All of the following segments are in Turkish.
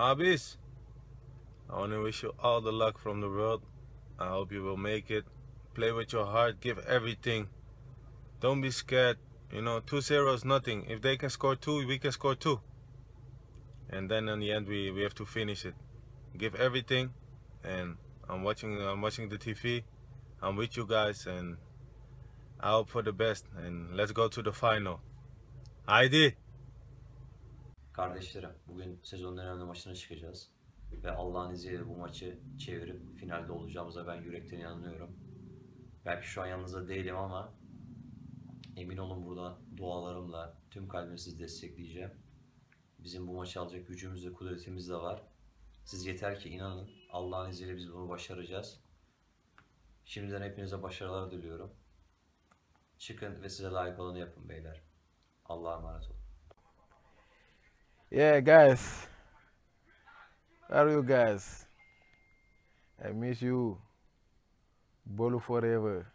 Abis, I want to wish you all the luck from the world. I hope you will make it. Play with your heart, give everything. Don't be scared. You know, 2 0 is nothing. If they can score two, we can score two. And then in the end, we, we have to finish it. Give everything. And I'm watching, I'm watching the TV. I'm with you guys, and I hope for the best. And let's go to the final. Haydi. Kardeşlerim, bugün sezonun önemli maçına çıkacağız. Ve Allah'ın izniyle bu maçı çevirip finalde olacağımıza ben yürekten inanıyorum. Belki şu an yanınızda değilim ama emin olun burada dualarımla tüm kalbimle sizi destekleyeceğim. Bizim bu maçı alacak gücümüz ve kudretimiz de var. Siz yeter ki inanın. Allah'ın izniyle biz bunu başaracağız. Şimdiden hepinize başarılar diliyorum. Çıkın ve size layık olanı yapın beyler. Allah'a emanet olun. Yeah, guys. How are you guys? I miss you. Bolu forever.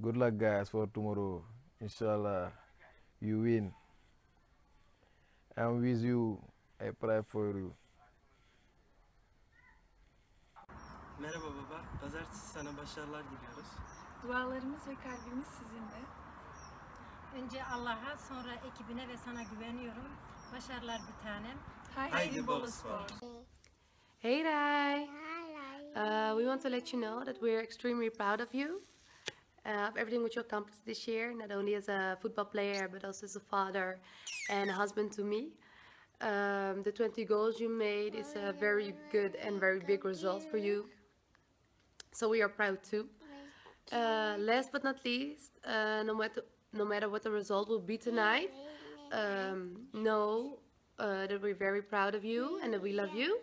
Good luck, guys, for tomorrow. Inshallah, you win. I'm with you. I pray for you. Merhaba baba. Pazartesi sana başarılar diliyoruz. Dualarımız ve kalbimiz sizinle. Önce Allah'a sonra ekibine ve sana güveniyorum. Başarılar bir tanem. Haydi Bolu Spor. Hey Rai! Uh, we want to let you know that we're extremely proud of you, uh, of everything which you accomplished this year, not only as a football player, but also as a father and a husband to me. Um, the 20 goals you made is a very good and very big result for you. So we are proud too. Uh, last but not least, uh, no matter no matter what the result will be tonight, um, know uh, that we're very proud of you and that we love you.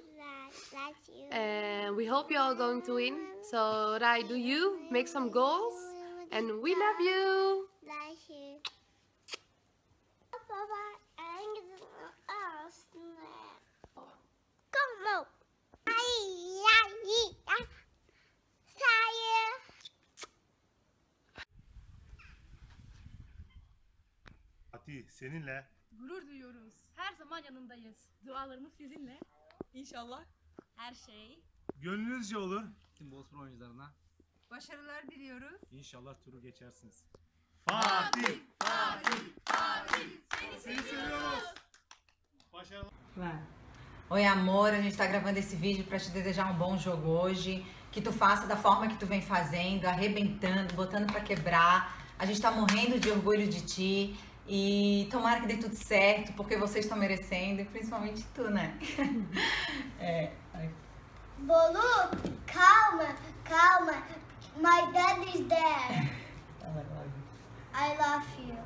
And we hope you're all going to win. So, Rai, do you make some goals? And we love you. Seninle Gurur duyuyoruz. Her zaman yanındayız. Dualarımız sizinle. İnşallah. Her şey. gönlünüzce olur. Tüm Bozkır oyuncularına Başarılar diliyoruz. İnşallah turu geçersiniz. Fatih! Fatih! Fatih! Seni seviyoruz. Başarılar. Oi, amor. A gente está gravando esse vídeo para te desejar um bom jogo hoje. Que tu faça da forma que tu vem fazendo, arrebentando, botando para quebrar. A gente tá morrendo de orgulho de ti. E tomara que dê tudo certo, porque vocês estão merecendo, e principalmente tu, né? é. Bolu, calma, calma. My dad is there. I love you.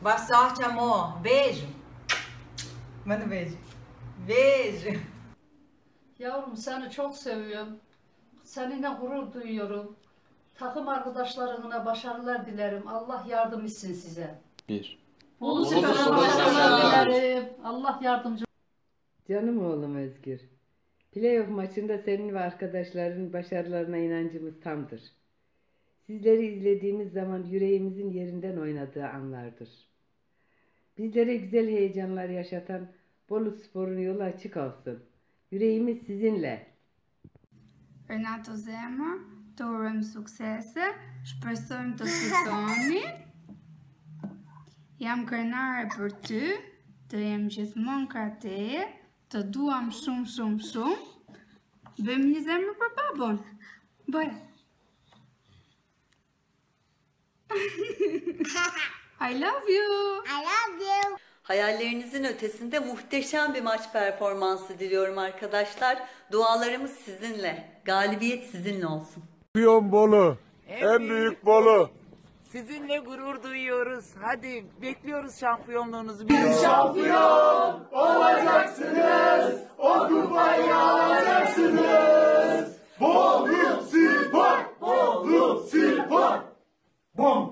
Boa sorte, amor. Beijo. Manda um beijo. Beijo. Yavrum seni çok seviyorum. Seninle gurur duyuyorum. Takım arkadaşlarına başarılar dilerim. Allah yardım etsin size. Bir. Bolu başarılar. Allah yardımcı Canım oğlum Özgür. Playoff maçında senin ve arkadaşların başarılarına inancımız tamdır. Sizleri izlediğimiz zaman yüreğimizin yerinden oynadığı anlardır. Bizlere güzel heyecanlar yaşatan Bolu Spor'un yolu açık olsun. Yüreğimiz sizinle. Renato Zema, të urojmë suksese, shpresojmë të fitoni. Jam krenare për ty, të jem gjithmonë teje, të duam shumë shumë shumë. Bëjmë një zemër për babon. Bëj. I love you. I love you. Hayallerinizin ötesinde muhteşem bir maç performansı diliyorum arkadaşlar. Dualarımız sizinle. Galibiyet sizinle olsun. Şampiyon Bolu. En büyük Bolu. Sizinle gurur duyuyoruz. Hadi bekliyoruz şampiyonluğunuzu. Biz şampiyon olacaksınız. O kupayı alacaksınız. Bolu Spor! Bolu Spor! Bom!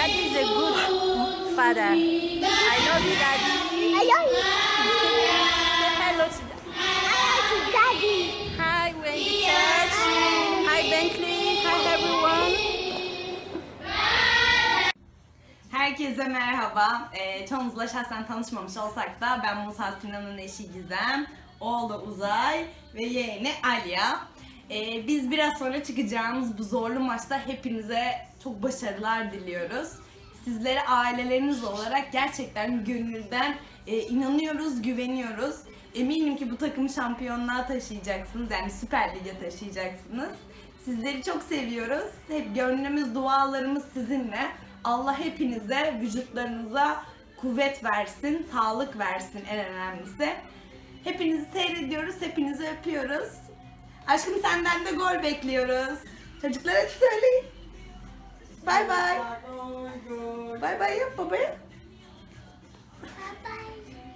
Daddy is a good father. I love you, Daddy. I love you. Say hello to Daddy. Hi, Wendy Church. Hi, Bentley. Hi, everyone. Herkese merhaba. Ee, çoğumuzla şahsen tanışmamış olsak da ben Musa Sinan'ın eşi Gizem, oğlu Uzay ve yeğeni Alya. Ee, biz biraz sonra çıkacağımız bu zorlu maçta hepinize çok başarılar diliyoruz. Sizlere aileleriniz olarak gerçekten gönülden e, inanıyoruz, güveniyoruz. Eminim ki bu takımı şampiyonluğa taşıyacaksınız. Yani Süper Lig'e taşıyacaksınız. Sizleri çok seviyoruz. Hep gönlümüz, dualarımız sizinle. Allah hepinize, vücutlarınıza kuvvet versin, sağlık versin en önemlisi. Hepinizi seyrediyoruz, hepinizi öpüyoruz. Aşkım senden de gol bekliyoruz. Çocuklar hadi söyleyin. Bay bay. Bay bay yap babaya.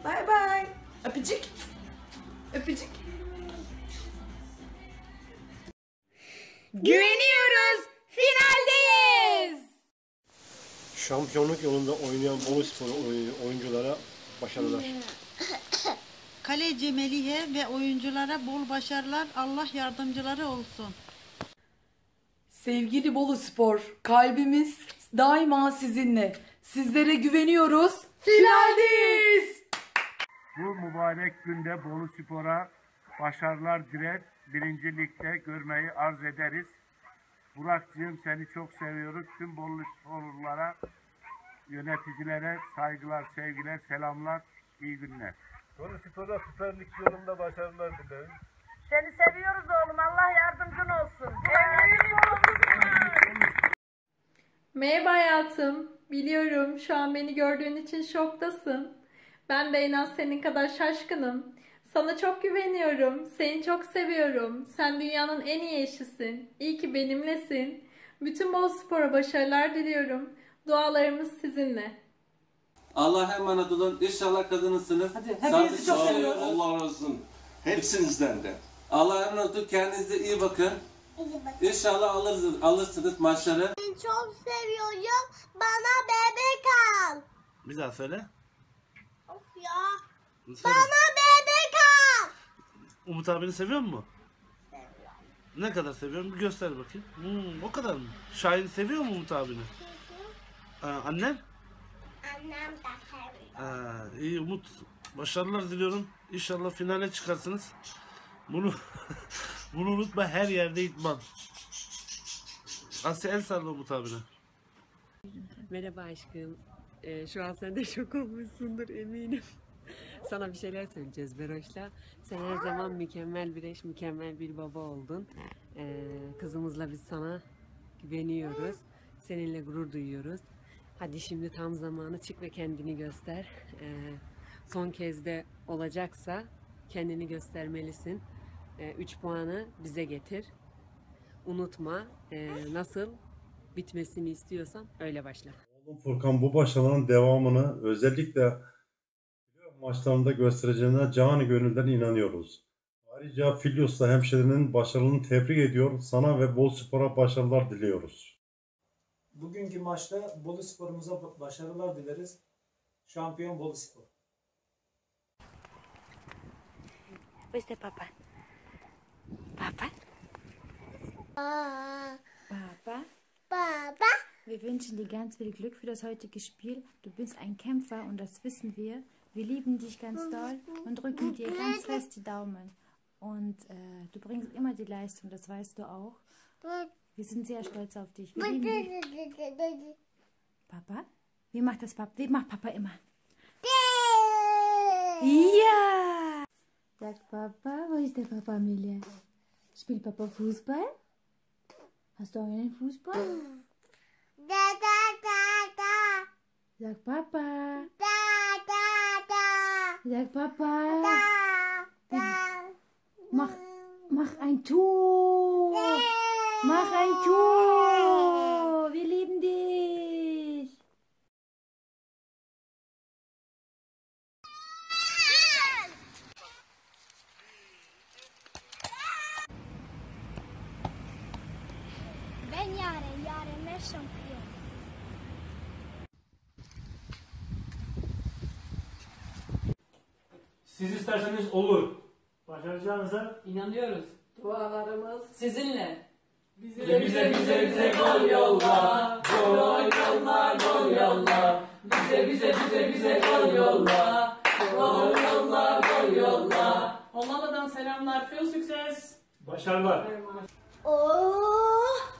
Bay bay. Öpücük. Öpücük. Güveniyoruz. Finaldeyiz. Şampiyonluk yolunda oynayan Bolu Spor oyunculara başarılar. Kaleci Melih'e ve oyunculara bol başarılar. Allah yardımcıları olsun. Sevgili Bolu Spor, kalbimiz daima sizinle. Sizlere güveniyoruz. Finaldeyiz. Bu mübarek günde Bolu Spor'a başarılar diler. Birinci ligde görmeyi arz ederiz. Burak'cığım seni çok seviyoruz. Tüm Bolu Sporlulara, yöneticilere saygılar, sevgiler, selamlar, iyi günler. Bolu Spor'a Süper Lig yolunda başarılar dileriz. Seni seviyoruz oğlum. Allah yardımcın olsun. Merhaba hayatım. Biliyorum şu an beni gördüğün için şoktasın. Ben de en az senin kadar şaşkınım. Sana çok güveniyorum. Seni çok seviyorum. Sen dünyanın en iyi eşisin. İyi ki benimlesin. Bütün Bol Spor'a başarılar diliyorum. Dualarımız sizinle. Allah'a emanet olun. İnşallah kazanırsınız. Hadi, hepinizi çok seviyoruz. Allah razı olsun. Hepsinizden de. Allah'a emanet olun. Kendinize iyi bakın. İnşallah alırsınız, alırsınız maçları. Seni çok seviyorum. Bana bebek al. Bir daha söyle. Of ya. Bana bebek al. Umut abini seviyor mu? Ne kadar seviyorum? Bir göster bakayım. Hmm, o kadar mı? Şahin seviyor mu Umut abini? Ee, annen? Annem de seviyor. Ha, iyi Umut. Başarılar diliyorum. İnşallah finale çıkarsınız. Bunu bunu unutma her yerde itman. Asya el salla Umut abine. Merhaba aşkım. Ee, şu an sen de şok olmuşsundur eminim. Sana bir şeyler söyleyeceğiz Beroş'la. Sen her zaman mükemmel bir eş, mükemmel bir baba oldun. Ee, kızımızla biz sana güveniyoruz. Seninle gurur duyuyoruz. Hadi şimdi tam zamanı çık ve kendini göster. Ee, son kez de olacaksa kendini göstermelisin. 3 puanı bize getir. Unutma ee, nasıl bitmesini istiyorsan öyle başla. Oğlum Furkan bu başarının devamını özellikle maçlarında göstereceğine canı gönülden inanıyoruz. Ayrıca Filyos'la hemşerinin başarını tebrik ediyor. Sana ve Bol Spor'a başarılar diliyoruz. Bugünkü maçta Bolu Spor'umuza başarılar dileriz. Şampiyon Bolu Spor. Wo ist der Papa? Papa? Papa, Papa? wir wünschen dir ganz viel Glück für das heutige Spiel. Du bist ein Kämpfer und das wissen wir. Wir lieben dich ganz doll und drücken dir ganz fest die Daumen. Und äh, du bringst immer die Leistung, das weißt du auch. Wir sind sehr stolz auf dich. Papa? Wie macht das Papa? Wie macht Papa immer? Ja! Sagt Papa, wo ist der Papa, Amelia? Spielt Papa Fußball? Hast du auch einen Fußball? Da, da, da, da. Sag Papa. Da, da, da. Sag Papa. Da, da. Mach, mach ein Tor. Mach ein Tor. Wir lieben dich. Ben Yaren, Yaren şampiyon. Siz isterseniz olur. Başaracağınıza İnanıyoruz. Dualarımız sizinle. Bize bize bize bize gol yolla. Gol yolla gol yolla. Bize bize bize bize gol yolla. Gol yolla gol yolla. Hollanda'dan selamlar. Veel succes. Başarılar. Oh!